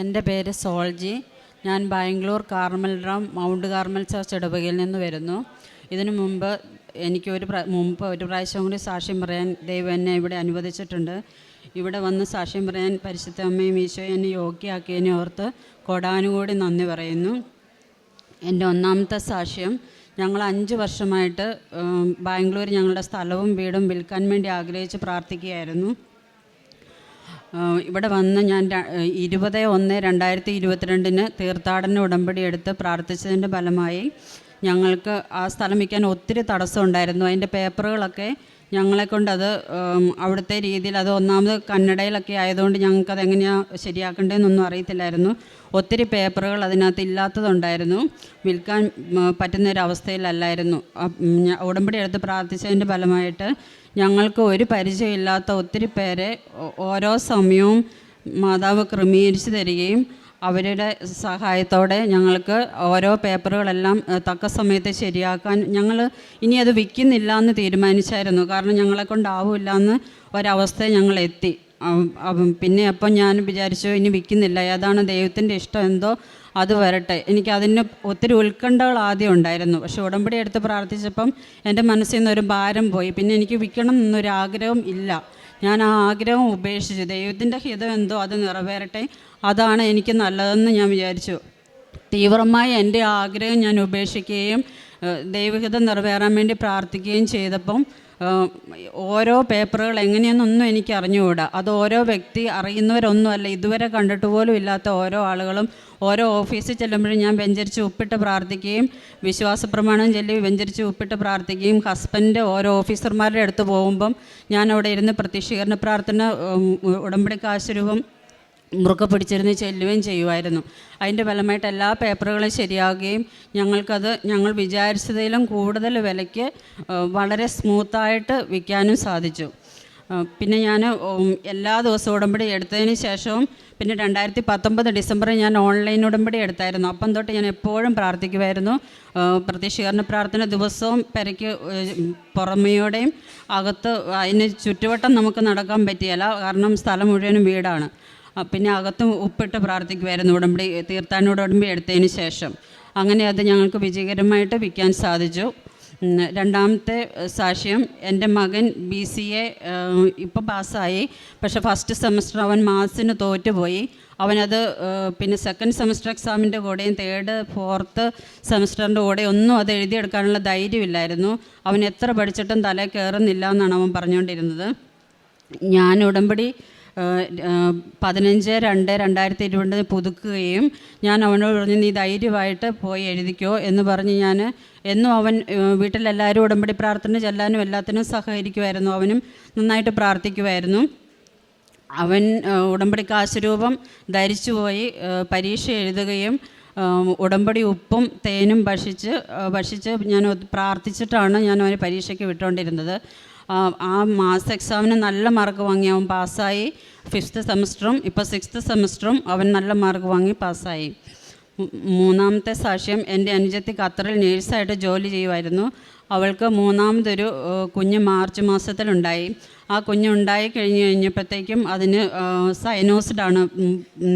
എന്റെ പേര് സോൾജി. ഞാൻ Bangalore Carmelaram Mount Carmel church ഇടവകയിൽ നിന്ന് വരുന്നു. ഇതിനു മുമ്പ് എനിക്ക് ഒരു മുമ്പ് ഒരു പ്രാവശ്യം കൂടി സാക്ഷ്യം പറയാൻ ദൈവം എന്നെ ഇവിടെ അനുവദിച്ചിട്ടുണ്ട്. ഇവിടെ വന്ന് സാക്ഷ്യം പറയാൻ പരിശുദ്ധ അമ്മയും ഈശോയെ എന്നെ യോഗ്യയാക്കിയതിനെ ഓർത്ത് കൊടാനുകൂടി നന്ദി പറയുന്നു. എന്റെ ഒന്നാമത്തെ സാക്ഷ്യം ഞങ്ങൾ അഞ്ച് വർഷമായിട്ട് ബാംഗ്ലൂർ ഞങ്ങളുടെ സ്ഥലവും വീടും വിൽക്കാൻ വേണ്ടി ആഗ്രഹിച്ച് പ്രാർത്ഥിക്കുകയായിരുന്നു. ഇവിടെ വന്ന് ഞാൻ ഇരുപത് ഒന്ന് രണ്ടായിരത്തി ഇരുപത്തിരണ്ടിന് തീർത്ഥാടന ഉടമ്പടി എടുത്ത് പ്രാർത്ഥിച്ചതിന്റെ ഫലമായി ഞങ്ങൾക്ക് ആ സ്ഥലം വയ്ക്കാൻ ഒത്തിരി തടസ്സമുണ്ടായിരുന്നു. അതിന്റെ പേപ്പറുകളൊക്കെ ഞങ്ങളെ കൊണ്ട് അത് അവിടുത്തെ രീതിയിൽ അത് ഒന്നാമത് കന്നഡയിലൊക്കെ ആയതുകൊണ്ട് ഞങ്ങൾക്ക് അതെങ്ങനെയാണ് ശരിയാക്കേണ്ടതെന്നൊന്നും അറിയത്തില്ലായിരുന്നു. ഒത്തിരി പേപ്പറുകൾ അതിനകത്ത് ഇല്ലാത്തതുണ്ടായിരുന്നു. വിൽക്കാൻ അവസ്ഥയിലല്ലായിരുന്നു. ഉടമ്പടി എടുത്ത് പ്രാർത്ഥിച്ചതിന്റെ ഫലമായിട്ട് ഞങ്ങൾക്ക് ഒരു പരിചയമില്ലാത്ത ഒത്തിരി പേരെ ഓരോ സമയവും മാതാവ് ക്രമീകരിച്ച് തരികയും അവരുടെ സഹായത്തോടെ ഞങ്ങൾക്ക് ഓരോ പേപ്പറുകളെല്ലാം തക്ക സമയത്ത് ശരിയാക്കാൻ ഞങ്ങൾ ഇനി അത് വിൽക്കുന്നില്ല എന്ന് തീരുമാനിച്ചായിരുന്നു. കാരണം ഞങ്ങളെ കൊണ്ടാവില്ല എന്ന് ഒരവസ്ഥ ഞങ്ങൾ എത്തി പിന്നെ അപ്പം ഞാൻ വിചാരിച്ചു ഇനി വിൽക്കുന്നില്ല. ഏതാണ് ദൈവത്തിന്റെ ഇഷ്ടം എന്തോ അത് വരട്ടെ. എനിക്ക് അതിന് ഒത്തിരി ഉത്കണ്ഠകൾ ആദ്യം ഉണ്ടായിരുന്നു. പക്ഷെ ഉടമ്പടി എടുത്ത് പ്രാർത്ഥിച്ചപ്പം എന്റെ മനസ്സിൽ നിന്ന് ഒരു ഭാരം പോയി. പിന്നെ എനിക്ക് വിൽക്കണം എന്നൊരു ആഗ്രഹം ഇല്ല. ഞാൻ ആ ആഗ്രഹം ഉപേക്ഷിച്ചു. ദൈവത്തിന്റെ ഹിതം എന്തോ അത് നിറവേറട്ടെ. അതാണ് എനിക്ക് നല്ലതെന്ന് ഞാൻ വിചാരിച്ചു. തീവ്രമായി എന്റെ ആഗ്രഹം ഞാൻ ഉപേക്ഷിക്കുകയും ദൈവഹിതം നിറവേറാൻ വേണ്ടി പ്രാർത്ഥിക്കുകയും ചെയ്തപ്പം ഓരോ പേപ്പറുകൾ എങ്ങനെയെന്നൊന്നും എനിക്ക് അറിഞ്ഞുകൂടാ അത് ഓരോ വ്യക്തി അറിയുന്നവരൊന്നുമല്ല. ഇതുവരെ കണ്ടിട്ട് പോലും ഇല്ലാത്ത ഓരോ ആളുകളും ഓരോ ഓഫീസിൽ ചെല്ലുമ്പോഴും ഞാൻ വെഞ്ചരിച്ച് ഉപ്പിട്ട് പ്രാർത്ഥിക്കുകയും വിശ്വാസ പ്രമാണം ചൊല്ലി വെഞ്ചരിച്ച് ഉപ്പിട്ട് പ്രാർത്ഥിക്കുകയും ഹസ്ബൻഡ് ഓരോ ഓഫീസർമാരുടെ അടുത്ത് പോകുമ്പം ഞാൻ അവിടെ ഇരുന്ന് പ്രത്യക്ഷീകരണ പ്രാർത്ഥന ഉടമ്പടി കാശുരൂപം മുറുക്ക പിടിച്ചിരുന്ന് ചെല്ലുകയും ചെയ്യുമായിരുന്നു. അതിന്റെ ഫലമായിട്ട് എല്ലാ പേപ്പറുകളും ശരിയാവുകയും ഞങ്ങൾക്കത് ഞങ്ങൾ വിചാരിച്ചതിലും കൂടുതൽ വിലയ്ക്ക് വളരെ സ്മൂത്തായിട്ട് വിൽക്കാനും സാധിച്ചു. പിന്നെ ഞാൻ എല്ലാ ദിവസവും ഉടമ്പടി എടുത്തതിന് ശേഷവും പിന്നെ രണ്ടായിരത്തി പത്തൊമ്പത് ഡിസംബറിൽ ഞാൻ ഓൺലൈൻ ഉടമ്പടി എടുത്തായിരുന്നു. അപ്പം തൊട്ട് ഞാൻ എപ്പോഴും പ്രാർത്ഥിക്കുമായിരുന്നു. പ്രത്യക്ഷീകരണ പ്രാർത്ഥന ദിവസവും പെരയ്ക്ക് പുറമെയോടെയും അകത്ത് അതിന് ചുറ്റുവട്ടം നമുക്ക് നടക്കാൻ പറ്റിയല്ല. കാരണം സ്ഥലം മുഴുവനും വീടാണ്. പിന്നെ അകത്തും ഉപ്പിട്ട് പ്രാർത്ഥിക്കുമായിരുന്നു ഉടമ്പടി തീർത്ഥാടന ഉടമ്പടി എടുത്തതിന് ശേഷം. അങ്ങനെ അത് ഞങ്ങൾക്ക് വിജയകരമായിട്ട് വിൽക്കാൻ സാധിച്ചു. രണ്ടാമത്തെ സാക്ഷ്യം എന്റെ മകൻ ബി സി എ ഇപ്പോൾ പാസ്സായി. പക്ഷേ ഫസ്റ്റ് സെമസ്റ്റർ അവൻ മാത്സിന് തോറ്റുപോയി. അവനത് പിന്നെ സെക്കൻഡ് സെമസ്റ്റർ എക്സാമിന്റെ കൂടെയും തേർഡ് ഫോർത്ത് സെമസ്റ്ററിന്റെ കൂടെ ഒന്നും അത് എഴുതിയെടുക്കാനുള്ള ധൈര്യമില്ലായിരുന്നു. അവൻ എത്ര പഠിച്ചിട്ടും തല കയറുന്നില്ല എന്നാണ് അവൻ പറഞ്ഞുകൊണ്ടിരുന്നത്. ഞാൻ ഉടമ്പടി പതിനഞ്ച് രണ്ട് രണ്ടായിരത്തി ഇരുപതിന് പുതുക്കുകയും ഞാൻ അവനോട് പറഞ്ഞു നീ ധൈര്യമായിട്ട് പോയി എഴുതിക്കോ എന്ന് പറഞ്ഞ് ഞാൻ എന്നും അവൻ വീട്ടിലെല്ലാവരും ഉടമ്പടി പ്രാർത്ഥന ചെല്ലാനും എല്ലാത്തിനും സഹകരിക്കുമായിരുന്നു. അവനും നന്നായിട്ട് പ്രാർത്ഥിക്കുമായിരുന്നു. അവൻ ഉടമ്പടി കാശുരൂപം ധരിച്ചു പോയി പരീക്ഷ എഴുതുകയും ഉടമ്പടി ഉപ്പും തേനും ഭക്ഷിച്ച് ഭക്ഷിച്ച് ഞാൻ പ്രാർത്ഥിച്ചിട്ടാണ് ഞാൻ അവന് പരീക്ഷയ്ക്ക് വിട്ടുകൊണ്ടിരുന്നത്. ആ മാസ എക്സാമിന് നല്ല മാർക്ക് വാങ്ങി അവൻ പാസ്സായി. ഫിഫ്ത്ത് സെമസ്റ്ററും ഇപ്പോൾ സിക്സ്ത് സെമസ്റ്ററും അവൻ നല്ല മാർക്ക് വാങ്ങി പാസ്സായി. മൂന്നാമത്തെ സാക്ഷ്യം എന്റെ അനുജത്തി ഖത്തറിൽ നേഴ്സായിട്ട് ജോലി ചെയ്യുമായിരുന്നു അവൾക്ക് മൂന്നാമതൊരു കുഞ്ഞ് മാർച്ച് മാസത്തിലുണ്ടായി. ആ കുഞ്ഞ് ഉണ്ടായി കഴിഞ്ഞ് കഴിഞ്ഞപ്പോഴത്തേക്കും അതിന് സൈനോസിഡാണ്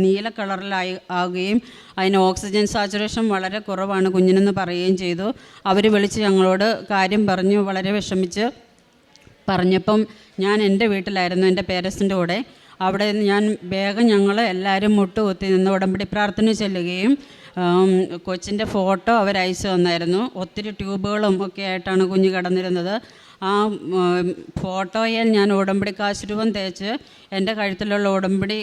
നീല കളറിലായി ആവുകയും അതിന് ഓക്സിജൻ സാച്ചുറേഷൻ വളരെ കുറവാണ് കുഞ്ഞിനെന്ന് പറയുകയും ചെയ്തു. അവർ വിളിച്ച് ഞങ്ങളോട് കാര്യം പറഞ്ഞു വളരെ വിഷമിച്ച് പറഞ്ഞപ്പം ഞാൻ എന്റെ വീട്ടിലായിരുന്നു എന്റെ പേരൻസിന്റെ കൂടെ. അവിടെ ഞാൻ വേഗം ഞങ്ങൾ എല്ലാവരും മുട്ടുകുത്തി നിന്ന് ഉടമ്പടി പ്രാർത്ഥന ചെല്ലുകയും കൊച്ചിന്റെ ഫോട്ടോ അവർ തന്നായിരുന്നു. ഒത്തിരി ട്യൂബുകളും ഒക്കെ ആയിട്ടാണ് കുഞ്ഞ് കിടന്നിരുന്നത്. ആ ഫോട്ടോയെ ഞാൻ ഉടമ്പടി കാശുരൂപം തേച്ച് എന്റെ കഴുത്തിലുള്ള ഉടമ്പടി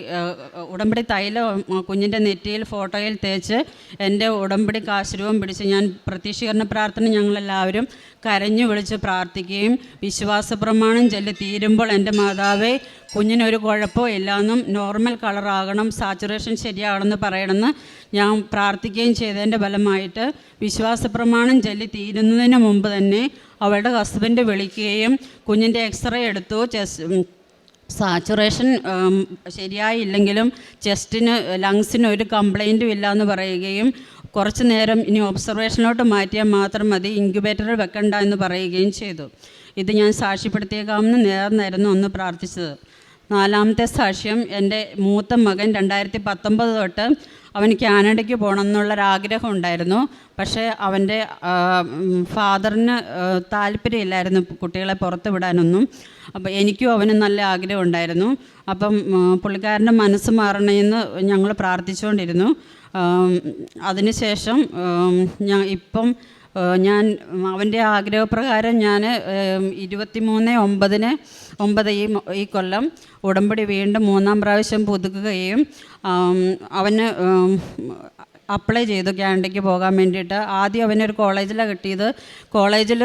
ഉടമ്പടി തൈലം കുഞ്ഞിന്റെ നെറ്റിയിൽ ഫോട്ടോയിൽ തേച്ച് എന്റെ ഉടമ്പടി കാശുരൂപം പിടിച്ച് ഞാൻ പ്രത്യക്ഷീകരണ പ്രാർത്ഥന ഞങ്ങളെല്ലാവരും കരഞ്ഞു വിളിച്ച് പ്രാർത്ഥിക്കുകയും വിശ്വാസ പ്രമാണം ചൊല്ലി തീരുമ്പോൾ എന്റെ മാതാവേ കുഞ്ഞിനൊരു കുഴപ്പവും ഇല്ലാന്നും നോർമൽ കളറാകണം സാച്ചുറേഷൻ ശരിയാകണമെന്ന് പറയണമെന്ന് ഞാൻ പ്രാർത്ഥിക്കുകയും ചെയ്തതിന്റെ ഫലമായിട്ട് വിശ്വാസ പ്രമാണം ചൊല്ലി തീരുന്നതിന് മുമ്പ് തന്നെ അവളുടെ ഹസ്ബൻഡ് വിളിക്കുകയും കുഞ്ഞിന്റെ എക്സ്റേ എടുത്തു. ചെസ് സാച്ചുറേഷൻ ശരിയായില്ലെങ്കിലും ചെസ്റ്റിന് ലങ്സിന് ഒരു കംപ്ലൈന്റും ഇല്ല എന്ന് പറയുകയും കുറച്ച് നേരം ഇനി ഒബ്സർവേഷനിലോട്ട് മാറ്റിയാൽ മാത്രം മതി ഇൻക്യുബേറ്ററിൽ വെക്കണ്ട എന്ന് പറയുകയും ചെയ്തു. ഇത് ഞാൻ സാക്ഷ്യപ്പെടുത്തിയേക്കാമെന്ന് നേർന്നായിരുന്നു ഒന്ന് പ്രാർത്ഥിച്ചത്. നാലാമത്തെ സാക്ഷ്യം എന്റെ മൂത്ത മകൻ രണ്ടായിരത്തി പത്തൊമ്പത് തൊട്ട് അവന് കാനഡയ്ക്ക് പോകണം എന്നുള്ളൊരാഗ്രഹം ഉണ്ടായിരുന്നു. പക്ഷേ അവന്റെ ഫാദറിന് താല്പര്യമില്ലായിരുന്നു കുട്ടികളെ പുറത്ത് വിടാനൊന്നും. അപ്പോൾ എനിക്കും അവന് നല്ല ആഗ്രഹം ഉണ്ടായിരുന്നു. അപ്പം പുള്ളിക്കാരന്റെ മനസ്സ് മാറണമെന്ന് ഞങ്ങൾ പ്രാർത്ഥിച്ചുകൊണ്ടിരുന്നു. അതിനുശേഷം ഞാൻ ഇപ്പം ഞാൻ അവന്റെ ആഗ്രഹപ്രകാരം ഞാൻ ഇരുപത്തി മൂന്ന് ഒമ്പതിന് ഒമ്പത് ഈ ഈ കൊല്ലം ഉടമ്പടി വീണ്ടും മൂന്നാം പ്രാവശ്യം പുതുക്കുകയും അവന് അപ്ലൈ ചെയ്തു കാനഡയ്ക്ക് പോകാൻ വേണ്ടിയിട്ട്. ആദ്യം അവനൊരു കോളേജിലാണ് കിട്ടിയത്. കോളേജിൽ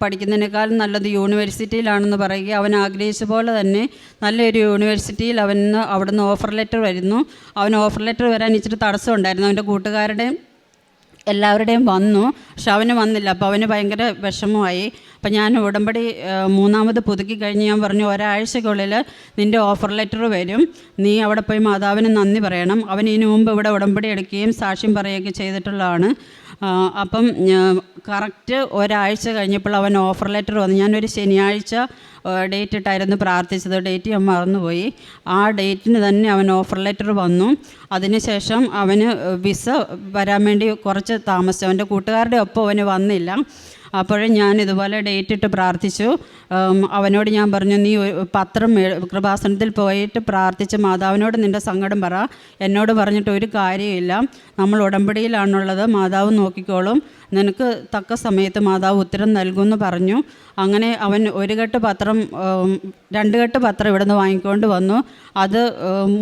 പഠിക്കുന്നതിനേക്കാൾ നല്ലത് യൂണിവേഴ്സിറ്റിയിലാണെന്ന് പറയുക. അവൻ ആഗ്രഹിച്ച പോലെ തന്നെ നല്ലൊരു യൂണിവേഴ്സിറ്റിയിൽ അവന് അവിടുന്ന് ഓഫർ ലെറ്റർ വരുന്നു. അവൻ ഓഫർ ലെറ്റർ വരാൻ ഇച്ചിരി തടസ്സമുണ്ടായിരുന്നു. അവന്റെ കൂട്ടുകാരുടെയും എല്ലാവരുടെയും വന്നു. പക്ഷെ അവന് വന്നില്ല. അപ്പോൾ അവന് ഭയങ്കര വിഷമമായി. അപ്പം ഞാൻ ഉടമ്പടി മൂന്നാമത് പുതുക്കി കഴിഞ്ഞ് ഞാൻ പറഞ്ഞു ഒരാഴ്ചക്കുള്ളിൽ നിന്റെ ഓഫർ ലെറ്റർ വരും. നീ അവിടെ പോയി മാതാവിന് നന്ദി പറയണം. അവൻ ഇതിനു മുമ്പ് ഇവിടെ ഉടമ്പടി എടുക്കുകയും സാക്ഷ്യം പറയുകയൊക്കെ ചെയ്തിട്ടുള്ളതാണ്. അപ്പം കറക്റ്റ് ഒരാഴ്ച കഴിഞ്ഞപ്പോൾ അവൻ ഓഫർ ലെറ്റർ വന്നു. ഞാനൊരു ശനിയാഴ്ച ഡേറ്റ് ഇട്ടായിരുന്നു പ്രാർത്ഥിച്ചത്. ഡേറ്റ് ഞാൻ മറന്നുപോയി. ആ ഡേറ്റിന് തന്നെ അവൻ ഓഫർ ലെറ്റർ വന്നു. അതിനുശേഷം അവന് വിസ വരാൻ വേണ്ടി കുറച്ച് താമസിച്ചു. അവന്റെ കൂട്ടുകാരുടെ ഒപ്പം അവന് വന്നില്ല. അപ്പോഴും ഞാൻ ഇതുപോലെ ഡേറ്റ് ഇട്ട് പ്രാർത്ഥിച്ചു. അവനോട് ഞാൻ പറഞ്ഞു നീ പത്രം കൃപാസനത്തിൽ പോയിട്ട് പ്രാർത്ഥിച്ച് മാതാവിനോട് നിന്റെ സങ്കടം പറ. എന്നോട് പറഞ്ഞിട്ട് ഒരു കാര്യമില്ല നമ്മൾ ഉടമ്പടിയിലാണുള്ളത്. മാതാവ് നോക്കിക്കോളും. നിനക്ക് തക്ക സമയത്ത് മാതാവ് ഉത്തരം നൽകുമെന്ന് പറഞ്ഞു. അങ്ങനെ അവൻ ഒരു കെട്ട് പത്രം രണ്ട് കെട്ട് പത്രം ഇവിടുന്ന് വാങ്ങിക്കൊണ്ട് വന്നു. അത്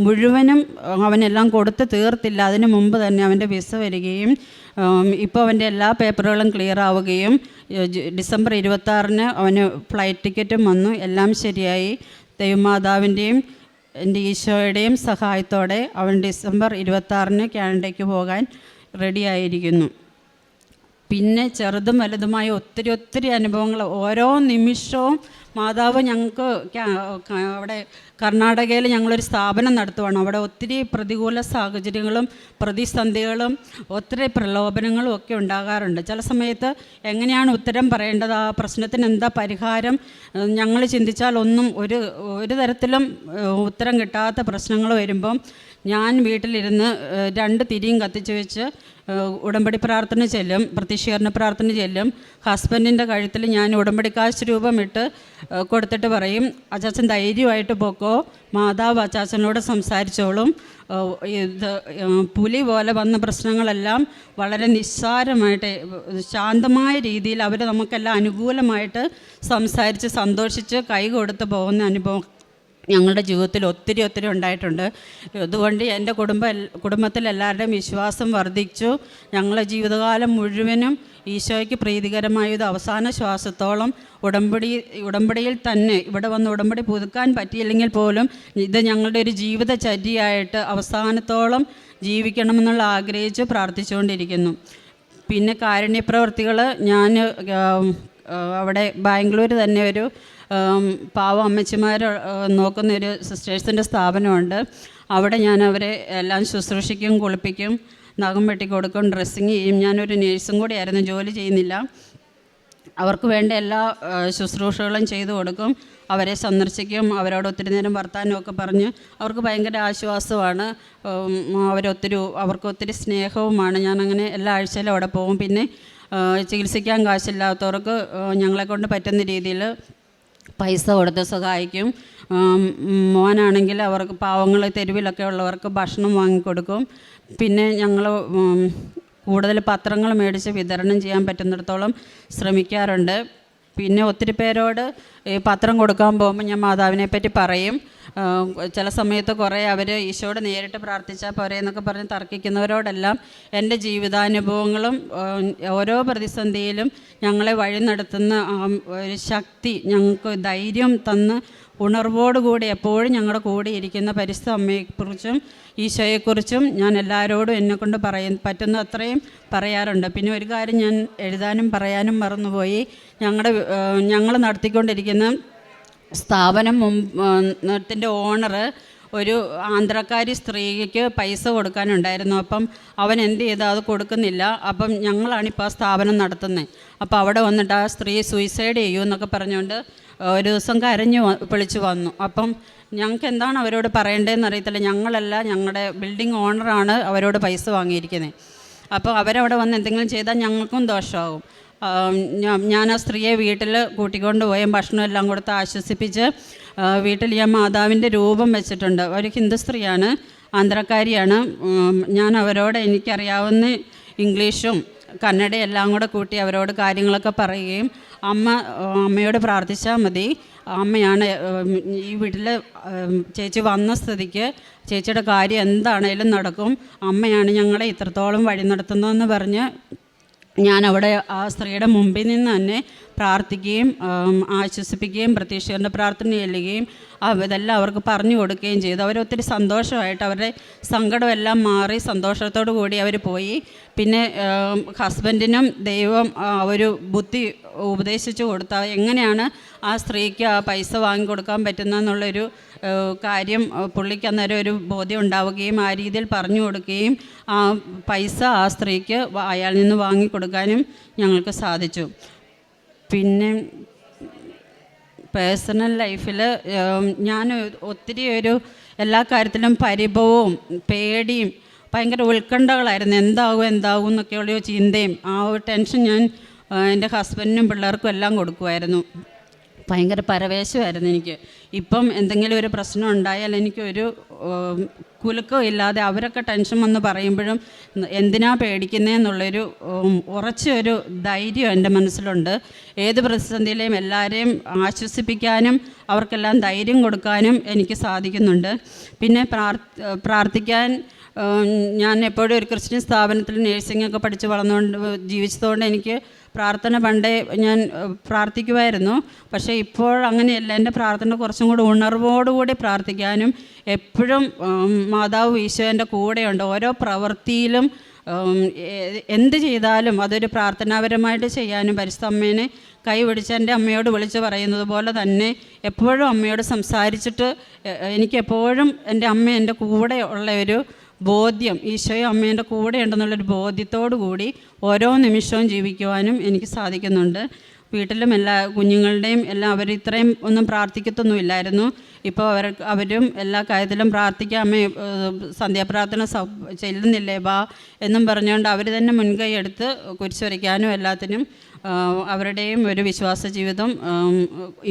മുഴുവനും അവനെല്ലാം കൊടുത്ത് തീർത്തില്ല. അതിന് മുമ്പ് തന്നെ അവന്റെ വിസ വരികയും ഇപ്പോൾ അവന്റെ എല്ലാ പേപ്പറുകളും ക്ലിയർ ആവുകയും ഡിസംബർ ഇരുപത്താറിന് അവന് ഫ്ലൈറ്റ് ടിക്കറ്റും വന്നു. എല്ലാം ശരിയായി. ദൈവമാതാവിന്റെയും എന്റെ ഈശോയുടെയും സഹായത്തോടെ അവൻ ഡിസംബർ ഇരുപത്താറിന് കാനഡയ്ക്ക് പോകാൻ റെഡിയായിരിക്കുന്നു പിന്നെ ചെറുതും വലുതുമായ ഒത്തിരി ഒത്തിരി അനുഭവങ്ങൾ. ഓരോ നിമിഷവും മാതാവ് ഞങ്ങൾക്ക് അവിടെ കർണാടകയിൽ ഞങ്ങളൊരു സ്ഥാപനം നടത്തുവാണ്. അവിടെ ഒത്തിരി പ്രതികൂല സാഹചര്യങ്ങളും പ്രതിസന്ധികളും ഒത്തിരി പ്രലോഭനങ്ങളും ഒക്കെ ഉണ്ടാകാറുണ്ട്. ചില സമയത്ത് എങ്ങനെയാണ് ഉത്തരം പറയേണ്ടത്? ആ പ്രശ്നത്തിന് എന്താ പരിഹാരം? ഞങ്ങൾ ചിന്തിച്ചാൽ ഒന്നും ഒരു ഒരു തരത്തിലും ഉത്തരം കിട്ടാത്ത പ്രശ്നങ്ങൾ വരുമ്പം ഞാൻ വീട്ടിലിരുന്ന് രണ്ട് തിരിയും കത്തിച്ച് വെച്ച് ഉടമ്പടി പ്രാർത്ഥന ചെല്ലും പ്രതിഷേധന പ്രാർത്ഥന ചെല്ലും. ഹസ്ബൻഡിന്റെ കഴുത്തിൽ ഞാൻ ഉടമ്പടി കാശ് രൂപം ഇട്ട് കൊടുത്തിട്ട് പറയും അച്ചാച്ചൻ ധൈര്യമായിട്ട് പോക്കോ മാതാവ് അച്ചാച്ചനോട് സംസാരിച്ചോളും. ഇത് പുലി പോലെ വന്ന പ്രശ്നങ്ങളെല്ലാം വളരെ നിസ്സാരമായിട്ട് ശാന്തമായ രീതിയിൽ അവർ നമുക്കെല്ലാം അനുകൂലമായിട്ട് സംസാരിച്ച് സന്തോഷിച്ച് കൈ കൊടുത്ത് പോകുന്ന അനുഭവം ഞങ്ങളുടെ ജീവിതത്തിൽ ഒത്തിരി ഒത്തിരി ഉണ്ടായിട്ടുണ്ട്. അതുകൊണ്ട് എന്റെ കുടുംബ കുടുംബത്തിൽ എല്ലാവരുടെയും വിശ്വാസം വർദ്ധിച്ചു. ഞങ്ങളുടെ ജീവിതകാലം മുഴുവനും ഈശോയ്ക്ക് പ്രീതികരമായത് അവസാന ശ്വാസത്തോളം ഉടമ്പടി ഉടമ്പടിയിൽ തന്നെ ഇവിടെ വന്ന് ഉടമ്പടി പുതുക്കാൻ പറ്റിയില്ലെങ്കിൽ പോലും ഇത് ഞങ്ങളുടെ ഒരു ജീവിതചര്യയായിട്ട് അവസാനത്തോളം ജീവിക്കണമെന്നുള്ള ആഗ്രഹിച്ച് പ്രാർത്ഥിച്ചുകൊണ്ടിരിക്കുന്നു. പിന്നെ കാരുണ്യപ്രവർത്തികൾ ഞാൻ അവിടെ ബാംഗ്ലൂർ തന്നെ ഒരു പാവ അമ്മച്ചിമാർ നോക്കുന്ന ഒരു സിസ്റ്റേഴ്സിന്റെ സ്ഥാപനമുണ്ട്. അവിടെ ഞാൻ അവരെ എല്ലാം ശുശ്രൂഷിക്കും കുളിപ്പിക്കും. നഖം വെട്ടി കൊടുക്കും ഡ്രസ്സിങ് ചെയ്യും. ഞാനൊരു നേഴ്സും കൂടിയായിരുന്നു ജോലി ചെയ്യുന്നില്ല. അവർക്ക് വേണ്ട എല്ലാ ശുശ്രൂഷകളും ചെയ്തു കൊടുക്കും. അവരെ സന്ദർശിക്കും അവരോട് ഒത്തിരി നേരം വർത്താനം ഒക്കെ പറഞ്ഞ് അവർക്ക് ഭയങ്കര ആശ്വാസമാണ്. അവരൊത്തിരി അവർക്ക് ഒത്തിരി സ്നേഹവുമാണ്. ഞാനങ്ങനെ എല്ലാ ആഴ്ചയിലും അവിടെ പോകും. പിന്നെ ചികിത്സിക്കാൻ കാശില്ലാത്തവർക്ക് ഞങ്ങളെക്കൊണ്ട് പറ്റുന്ന രീതിയിൽ പൈസ കൊടുത്ത് സഹായിക്കും. മോനാണെങ്കിൽ അവർക്ക് പാവങ്ങൾ തെരുവിലൊക്കെ ഉള്ളവർക്ക് ഭക്ഷണം വാങ്ങിക്കൊടുക്കും. പിന്നെ ഞങ്ങൾ കൂടുതൽ പത്രങ്ങൾ മേടിച്ച് വിതരണം ചെയ്യാൻ പറ്റുന്നിടത്തോളം ശ്രമിക്കാറുണ്ട്. പിന്നെ ഒത്തിരി പേരോട് ഈ പത്രം കൊടുക്കാൻ പോകുമ്പോൾ ഞാൻ മാതാവിനെ പറ്റി പറയും ചില സമയത്ത് കുറേ അവർ ഈശോയോട് നേരിട്ട് പ്രാർത്ഥിച്ചാൽ പോരെ എന്നൊക്കെ പറഞ്ഞ് തർക്കിക്കുന്നവരോടെല്ലാം എന്റെ ജീവിതാനുഭവങ്ങളും ഓരോ പ്രതിസന്ധിയിലും ഞങ്ങളെ വഴി നടത്തുന്ന ഒരു ശക്തി ഞങ്ങൾക്ക് ധൈര്യം തന്ന് ഉണർവോടുകൂടി എപ്പോഴും ഞങ്ങളുടെ കൂടെ ഇരിക്കുന്ന പരിസ്ഥ അമ്മയെക്കുറിച്ചും ഈശോയെക്കുറിച്ചും ഞാൻ എല്ലാവരോടും എന്നെക്കൊണ്ട് പറയ പറ്റുന്ന അത്രയും പറയാറുണ്ട്. പിന്നെ ഒരു കാര്യം ഞാൻ എഴുതാനും പറയാനും മറന്നുപോയി. ഞങ്ങളുടെ ഞങ്ങൾ നടത്തിക്കൊണ്ടിരിക്കുന്ന സ്ഥാപനം മുമ്പത്തിന്റെ ഓണർ ഒരു ആന്ധ്രക്കാരി സ്ത്രീക്ക് പൈസ കൊടുക്കാനുണ്ടായിരുന്നു. അപ്പം അവൻ എന്ത് ചെയ്തു? അത് കൊടുക്കുന്നില്ല. അപ്പം ഞങ്ങളാണിപ്പോൾ ആ സ്ഥാപനം നടത്തുന്നത്. അപ്പോൾ അവിടെ വന്നിട്ട് ആ സ്ത്രീ സൂയിസൈഡ് ചെയ്യൂ എന്നൊക്കെ പറഞ്ഞുകൊണ്ട് ഒരു ദിവസം കരഞ്ഞു വിളിച്ചു വന്നു. അപ്പം ഞങ്ങൾക്ക് എന്താണ് അവരോട് പറയേണ്ടതെന്ന് അറിയത്തില്ല. ഞങ്ങളല്ല ഞങ്ങളുടെ ബിൽഡിംഗ് ഓണറാണ് അവരോട് പൈസ വാങ്ങിയിരിക്കുന്നത് അപ്പോൾ അവരവിടെ വന്ന് എന്തെങ്കിലും ചെയ്താൽ ഞങ്ങൾക്കും ദോഷമാകും. ഞാൻ ആ സ്ത്രീയെ വീട്ടിൽ കൂട്ടിക്കൊണ്ട് പോയി ഭക്ഷണം എല്ലാം കൊടുത്ത് ആശ്വസിപ്പിച്ച് വീട്ടിൽ ഞാൻ മാതാവിന്റെ രൂപം വെച്ചിട്ടുണ്ട്. ഒരു ഹിന്ദു സ്ത്രീയാണ് ആന്ധ്രക്കാരിയാണ്. ഞാൻ അവരോട് എനിക്കറിയാവുന്ന ഇംഗ്ലീഷും കന്നഡയും എല്ലാം കൂടെ കൂട്ടി അവരോട് കാര്യങ്ങളൊക്കെ പറയുകയും അമ്മ അമ്മയോട് പ്രാർത്ഥിച്ചാൽ മതി. അമ്മയാണ് ഈ വീട്ടിൽ ചേച്ചി വന്ന സ്ഥിതിക്ക് ചേച്ചിയുടെ കാര്യം എന്താണേലും നടക്കും. അമ്മയാണ് ഞങ്ങളെ ഇത്രത്തോളം വഴി നടത്തുന്നതെന്ന് പറഞ്ഞ് ഞാൻ അവിടെ ആ സ്ത്രീയുടെ മുമ്പിൽ നിന്ന് തന്നെ പ്രാർത്ഥിക്കുകയും ആശ്വസിപ്പിക്കുകയും പ്രത്യക്ഷകരുടെ പ്രാർത്ഥന ചെല്ലുകയും ഇതെല്ലാം അവർക്ക് പറഞ്ഞു കൊടുക്കുകയും ചെയ്തു. അവരൊത്തിരി സന്തോഷമായിട്ട് അവരുടെ സങ്കടമെല്ലാം മാറി സന്തോഷത്തോടു കൂടി അവർ പോയി. പിന്നെ ഹസ്ബൻഡിനും ദൈവം ഒരു ബുദ്ധി ഉപദേശിച്ചു കൊടുത്ത എങ്ങനെയാണ് ആ സ്ത്രീക്ക് ആ പൈസ വാങ്ങിക്കൊടുക്കാൻ പറ്റുന്നതെന്നുള്ളൊരു കാര്യം പുള്ളിക്ക് അന്നേരം ഒരു ബോധ്യം ഉണ്ടാവുകയും ആ രീതിയിൽ പറഞ്ഞു കൊടുക്കുകയും ആ പൈസ ആ സ്ത്രീക്ക് അയാളിൽ നിന്ന് വാങ്ങിക്കൊടുക്കാനും ഞങ്ങൾക്ക് സാധിച്ചു. പിന്നെ പേഴ്സണൽ ലൈഫിൽ ഞാൻ ഒത്തിരി ഒരു എല്ലാ കാര്യത്തിലും പരിഭവവും പേടിയും ഭയങ്കര ഉത്കണ്ഠകളായിരുന്നു. എന്താകും എന്താകും എന്നൊക്കെയുള്ള ചിന്തയും ആ ഒരു ടെൻഷൻ ഞാൻ എന്റെ ഹസ്ബൻഡിനും പിള്ളേർക്കും എല്ലാം കൊടുക്കുമായിരുന്നു ഭയങ്കര പരവേശമായിരുന്നു എനിക്ക്. ഇപ്പം എന്തെങ്കിലും ഒരു പ്രശ്നം ഉണ്ടായാൽ എനിക്കൊരു കുലുക്കോ ഇല്ലാതെ അവരൊക്കെ ടെൻഷൻ വന്ന് പറയുമ്പോഴും എന്തിനാ പേടിക്കുന്നതെന്നുള്ളൊരു ഉറച്ചൊരു ധൈര്യം എന്റെ മനസ്സിലുണ്ട്. ഏത് പ്രതിസന്ധിയിലെയും എല്ലാവരെയും ആശ്വസിപ്പിക്കാനും അവർക്കെല്ലാം ധൈര്യം കൊടുക്കാനും എനിക്ക് സാധിക്കുന്നുണ്ട്. പിന്നെ പ്രാർത്ഥ പ്രാർത്ഥിക്കാൻ ഞാൻ എപ്പോഴും ഒരു ക്രിസ്ത്യൻ സ്ഥാപനത്തിൽ നേഴ്സിംഗ് ഒക്കെ പഠിച്ച് വളർന്നുകൊണ്ട് ജീവിച്ചതുകൊണ്ട് എനിക്ക് പ്രാർത്ഥന പണ്ടേ ഞാൻ പ്രാർത്ഥിക്കുമായിരുന്നു പക്ഷേ ഇപ്പോൾ അങ്ങനെയല്ല. എന്റെ പ്രാർത്ഥന കുറച്ചും കൂടി ഉണർവോടുകൂടി പ്രാർത്ഥിക്കാനും എപ്പോഴും മാതാവ് ഈശോന്റെ കൂടെയുണ്ട്. ഓരോ പ്രവൃത്തിയിലും എന്ത് ചെയ്താലും അതൊരു പ്രാർത്ഥനാപരമായിട്ട് ചെയ്യാനും പരിസ്ഥമ്മേനെ കൈ പിടിച്ച് എന്റെ അമ്മയോട് വിളിച്ച് പറയുന്നത് പോലെ തന്നെ എപ്പോഴും അമ്മയോട് സംസാരിച്ചിട്ട് എനിക്കെപ്പോഴും എന്റെ അമ്മ എന്റെ കൂടെ ഉള്ള ഒരു ബോധ്യം ഈശോയും അമ്മേന്റെ കൂടെ ഉണ്ടെന്നുള്ളൊരു ബോധ്യത്തോടു കൂടി ഓരോ നിമിഷവും ജീവിക്കുവാനും എനിക്ക് സാധിക്കുന്നുണ്ട്. വീട്ടിലും എല്ലാ കുഞ്ഞുങ്ങളുടെയും എല്ലാം അവർ ഇത്രയും ഒന്നും പ്രാർത്ഥിക്കത്തൊന്നുമില്ലായിരുന്നു. ഇപ്പോൾ അവർ അവരും എല്ലാ കാര്യത്തിലും പ്രാർത്ഥിക്കാൻ അമ്മ സന്ധ്യാപ്രാർത്ഥന സൗ ചെല്ലുന്നില്ലേ ബാ എന്നും പറഞ്ഞുകൊണ്ട് അവർ തന്നെ മുൻകൈ എടുത്ത് കുരിശ് വരയ്ക്കാനും എല്ലാത്തിനും അവരുടെയും ഒരു വിശ്വാസ ജീവിതം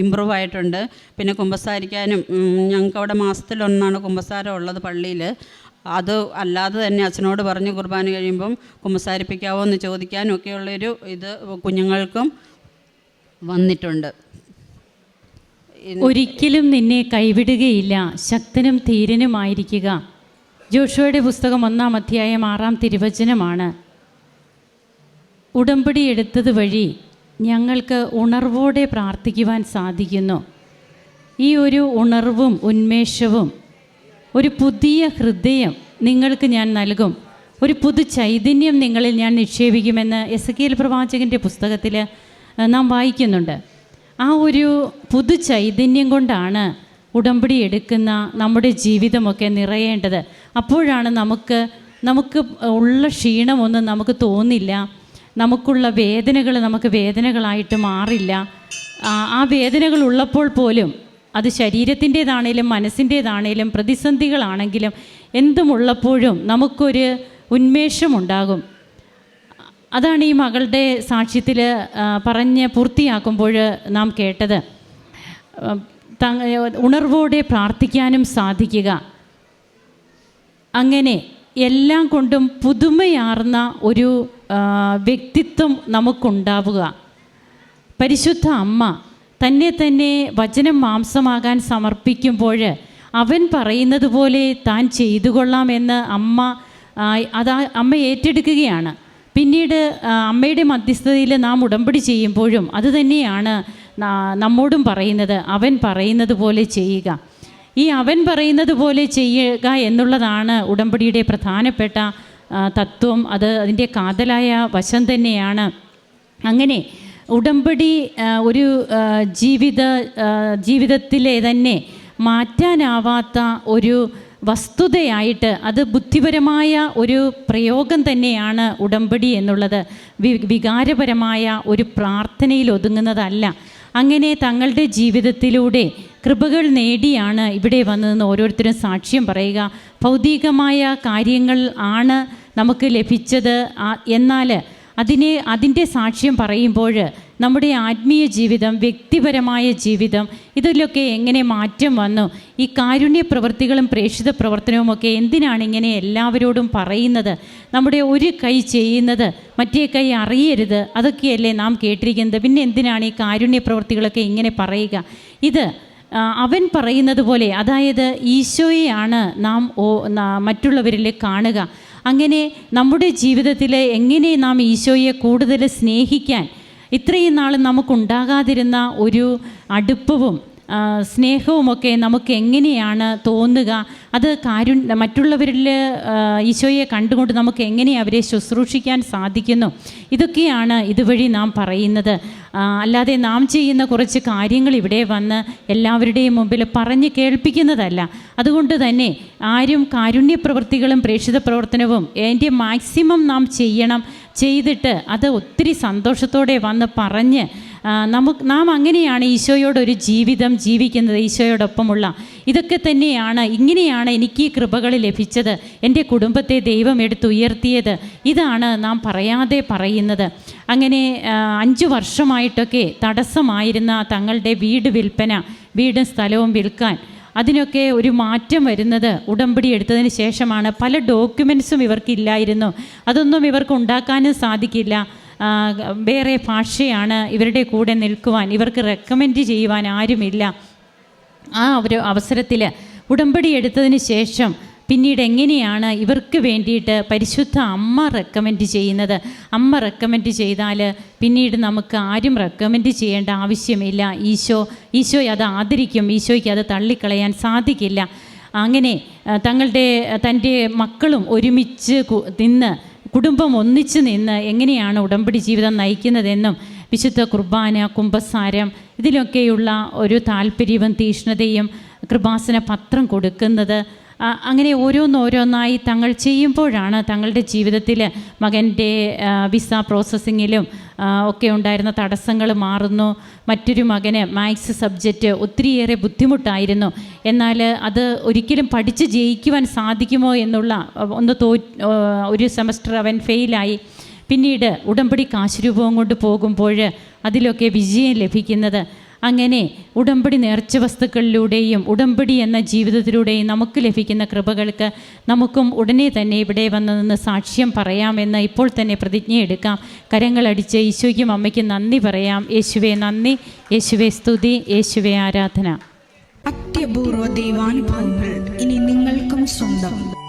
ഇമ്പ്രൂവ് ആയിട്ടുണ്ട്. പിന്നെ കുമ്പസാരിക്കാനും ഞങ്ങൾക്ക് അവിടെ മാസത്തിലൊന്നാണ് കുമ്പസാരം ഉള്ളത് പള്ളിയിൽ. അത് അല്ലാതെ തന്നെ അച്ഛനോട് പറഞ്ഞ് കുർബാന കഴിയുമ്പം കുമ്പസാരിപ്പിക്കാവോ എന്ന് ചോദിക്കാനും ഒക്കെയുള്ളൊരു ഇത് കുഞ്ഞുങ്ങൾക്കും വന്നിട്ടുണ്ട്. ഒരിക്കലും നിന്നെ കൈവിടുകയില്ല. ശക്തനും ധീരനുമായിരിക്കുക. ജോഷുവയുടെ പുസ്തകം ഒന്നാം അധ്യായം ആറാം തിരുവചനമാണ്. ഉടമ്പടി എടുത്തത് വഴി ഞങ്ങൾക്ക് ഉണർവോടെ പ്രാർത്ഥിക്കുവാൻ സാധിക്കുന്നു. ഈ ഒരു ഉണർവും ഉന്മേഷവും ഒരു പുതിയ ഹൃദയം നിങ്ങൾക്ക് ഞാൻ നൽകും. ഒരു പുതു ചൈതന്യം നിങ്ങളിൽ ഞാൻ നിക്ഷേപിക്കുമെന്ന് എസ് കെ എൽ പ്രവാചകന്റെ പുസ്തകത്തിൽ നാം വായിക്കുന്നുണ്ട്. ആ ഒരു പുതു ചൈതന്യം കൊണ്ടാണ് ഉടമ്പടി എടുക്കുന്ന നമ്മുടെ ജീവിതമൊക്കെ നിറയേണ്ടത്. അപ്പോഴാണ് നമുക്ക് നമുക്ക് ഉള്ള ക്ഷീണമൊന്നും നമുക്ക് തോന്നില്ല. നമുക്കുള്ള വേദനകൾ നമുക്ക് വേദനകളായിട്ട് മാറില്ല. ആ വേദനകൾ ഉള്ളപ്പോൾ പോലും അത് ശരീരത്തിന്റേതാണേലും മനസ്സിന്റേതാണേലും പ്രതിസന്ധികളാണെങ്കിലും എന്തുമുള്ളപ്പോഴും നമുക്കൊരു ഉന്മേഷമുണ്ടാകും. അതാണ് ഈ മകളുടെ സാക്ഷ്യത്തിൽ പറഞ്ഞ് പൂർത്തിയാക്കുമ്പോൾ നാം കേട്ടത്. ഉണർവോടെ പ്രാർത്ഥിക്കാനും സാധിക്കുക. അങ്ങനെ എല്ലാം കൊണ്ടും പുതുമയാർന്ന ഒരു വ്യക്തിത്വം നമുക്കുണ്ടാവുക. പരിശുദ്ധ അമ്മ തന്നെ തന്നെ വചനം മാംസമാകാൻ സമർപ്പിക്കുമ്പോൾ അവൻ പറയുന്നത് പോലെ താൻ ചെയ്തു കൊള്ളാമെന്ന് അമ്മ അത് അമ്മ ഏറ്റെടുക്കുകയാണ്. പിന്നീട് അമ്മയുടെ മധ്യസ്ഥതയിൽ നാം ഉടമ്പടി ചെയ്യുമ്പോഴും അതുതന്നെയാണ് നമ്മോടും പറയുന്നത് അവൻ പറയുന്നത് പോലെ ചെയ്യുക. ഈ അവൻ പറയുന്നത് പോലെ ചെയ്യുക എന്നുള്ളതാണ് ഉടമ്പടിയുടെ പ്രധാനപ്പെട്ട തത്വം. അത് അതിന്റെ കാതലായ വശം തന്നെയാണ്. അങ്ങനെ ഉടമ്പടി ഒരു ജീവിത ജീവിതത്തിലെ തന്നെ മാറ്റാനാവാത്ത ഒരു വസ്തുതയായിട്ട് അത് ബുദ്ധിപരമായ ഒരു പ്രയോഗം തന്നെയാണ് ഉടമ്പടി എന്നുള്ളത്. വി വികാരപരമായ ഒരു പ്രാർത്ഥനയിൽ ഒതുങ്ങുന്നതല്ല. അങ്ങനെ തങ്ങളുടെ ജീവിതത്തിലൂടെ കൃപകൾ നേടിയാണ് ഇവിടെ വന്നതെന്ന് ഓരോരുത്തരും സാക്ഷ്യം പറയുക. ഭൗതികമായ കാര്യങ്ങൾ ആണ് നമുക്ക് ലഭിച്ചത്. എന്നാൽ അതിനെ അതിന്റെ സാക്ഷ്യം പറയുമ്പോൾ നമ്മുടെ ആത്മീയ ജീവിതം വ്യക്തിപരമായ ജീവിതം ഇതിലൊക്കെ എങ്ങനെ മാറ്റം വന്നു ഈ കാരുണ്യ പ്രവൃത്തികളും പ്രേക്ഷിത പ്രവർത്തനവും ഒക്കെ എന്തിനാണ് ഇങ്ങനെ എല്ലാവരോടും പറയുന്നത് നമ്മുടെ ഒരു കൈ ചെയ്യുന്നത് മറ്റേ കൈ അറിയരുത് അതൊക്കെയല്ലേ നാം കേട്ടിരിക്കുന്നത് പിന്നെ എന്തിനാണ് ഈ കാരുണ്യ പ്രവൃത്തികളൊക്കെ ഇങ്ങനെ പറയുക ഇത് അവൻ പറയുന്നത് പോലെ അതായത് ഈശോയെയാണ് നാം മറ്റുള്ളവരിൽ കാണുക അങ്ങനെ നമ്മുടെ ജീവിതത്തിൽ എങ്ങനെ നാം ഈശോയെ കൂടുതൽ സ്നേഹിക്കാൻ ഇത്രയും നാൾ നമുക്കുണ്ടാകാതിരുന്ന ഒരു അടുപ്പവും സ്നേഹവുമൊക്കെ നമുക്ക് എങ്ങനെയാണ് തോന്നുക? അത് കാരു മറ്റുള്ളവരിൽ ഈശോയെ കണ്ടുകൊണ്ട് നമുക്ക് എങ്ങനെ അവരെ ശുശ്രൂഷിക്കാൻ സാധിക്കുന്നു? ഇതൊക്കെയാണ് ഇതുവഴി നാം പറയുന്നത്. അല്ലാതെ നാം ചെയ്യുന്ന കുറച്ച് കാര്യങ്ങൾ ഇവിടെ വന്ന് എല്ലാവരുടെയും മുമ്പിൽ പറഞ്ഞ് കേൾപ്പിക്കുന്നതല്ല. അതുകൊണ്ട് തന്നെ ആരും കാരുണ്യ പ്രവൃത്തികളും പ്രേക്ഷിത പ്രവർത്തനവും എന്റെ മാക്സിമം നാം ചെയ്യണം ചെയ്തിട്ട് അത് ഒത്തിരി സന്തോഷത്തോടെ വന്ന് പറഞ്ഞ് നമുക്ക് നാം അങ്ങനെയാണ് ഈശോയോടൊരു ജീവിതം ജീവിക്കുന്നത് ഈശോയോടൊപ്പമുള്ള. ഇതൊക്കെ തന്നെയാണ് ഇങ്ങനെയാണ് എനിക്ക് ഈ കൃപകൾ ലഭിച്ചത് എന്റെ കുടുംബത്തെ ദൈവം എടുത്തുയർത്തിയത് ഇതാണ് നാം പറയാതെ പറയുന്നത്. അങ്ങനെ അഞ്ചു വർഷമായിട്ടൊക്കെ തടസ്സമായിരുന്ന തങ്ങളുടെ വീട് വിൽപ്പന വീടും സ്ഥലവും വിൽക്കാൻ അതിനൊക്കെ ഒരു മാറ്റം വരുന്നത് ഉടമ്പടി എടുത്തതിന് ശേഷമാണ്. പല ഡോക്യുമെൻസും ഇവർക്കില്ലായിരുന്നു. അതൊന്നും ഇവർക്ക് ഉണ്ടാക്കാനും സാധിക്കില്ല. വേറെ ഭാഷയാണ് ഇവരുടെ കൂടെ നിൽക്കുവാൻ ഇവർക്ക് റെക്കമെൻഡ് ചെയ്യുവാൻ ആരുമില്ല. ആ ഒരു അവസരത്തിൽ ഉടമ്പടി എടുത്തതിന് ശേഷം പിന്നീട് എങ്ങനെയാണ് ഇവർക്ക് വേണ്ടിയിട്ട് പരിശുദ്ധ അമ്മ റെക്കമെൻഡ് ചെയ്യുന്നത്? അമ്മ റെക്കമെൻഡ് ചെയ്താൽ പിന്നീട് നമുക്ക് ആരും റെക്കമെൻഡ് ചെയ്യേണ്ട ആവശ്യമില്ല. ഈശോ ഈശോയെ അത് ആദരിക്കും ഈശോയ്ക്ക് അത് തള്ളിക്കളയാൻ സാധിക്കില്ല. അങ്ങനെ തങ്ങളുടെ തന്റെ മക്കളും ഒരുമിച്ച് നിന്ന് കുടുംബം ഒന്നിച്ചു നിന്ന് എങ്ങനെയാണ് ഉടമ്പടി ജീവിതം നയിക്കുന്നതെന്നും വിശുദ്ധ കുർബാന കുംഭസാരം ഇതിലൊക്കെയുള്ള ഒരു താല്പര്യവും തീഷ്ണതയും കൃപാസന പത്രം കൊടുക്കുന്നത് അങ്ങനെ ഓരോന്നോരോന്നായി തങ്ങൾ ചെയ്യുമ്പോഴാണ് തങ്ങളുടെ ജീവിതത്തിൽ മകന്റെ വിസ പ്രോസസ്സിങ്ങിലും ഒക്കെ ഉണ്ടായിരുന്ന തടസ്സങ്ങൾ മാറുന്നു. മറ്റൊരു മകന് മാത്സ് സബ്ജക്റ്റ് ഒത്തിരിയേറെ ബുദ്ധിമുട്ടായിരുന്നു. എന്നാൽ അത് ഒരിക്കലും പഠിച്ച് ജയിക്കുവാൻ സാധിക്കുമോ എന്നുള്ള ഒന്ന് തോ ഒരു സെമസ്റ്റർ അവൻ ഫെയിലായി. പിന്നീട് ഉടമ്പടി കാശുരൂപവും കൊണ്ട് പോകുമ്പോൾ അതിലൊക്കെ വിജയം ലഭിക്കുന്നത് അങ്ങനെ ഉടമ്പടി നേർച്ച വസ്തുക്കളിലൂടെയും ഉടമ്പടി എന്ന ജീവിതത്തിലൂടെയും നമുക്ക് ലഭിക്കുന്ന കൃപകൾക്ക് നമുക്കും ഉടനെ തന്നെ ഇവിടെ വന്ന് നിന്ന് സാക്ഷ്യം പറയാമെന്ന് ഇപ്പോൾ തന്നെ പ്രതിജ്ഞയെടുക്കാം കരങ്ങളടിച്ച് ഈശോയ്ക്കും അമ്മയ്ക്കും നന്ദി പറയാം. യേശുവെ നന്ദി. യേശുവെ സ്തുതി. യേശുവെ ആരാധന. അത്യപൂർവ ദൈവാനുഭവങ്ങൾ ഇനി നിങ്ങൾക്കും സ്വന്തം.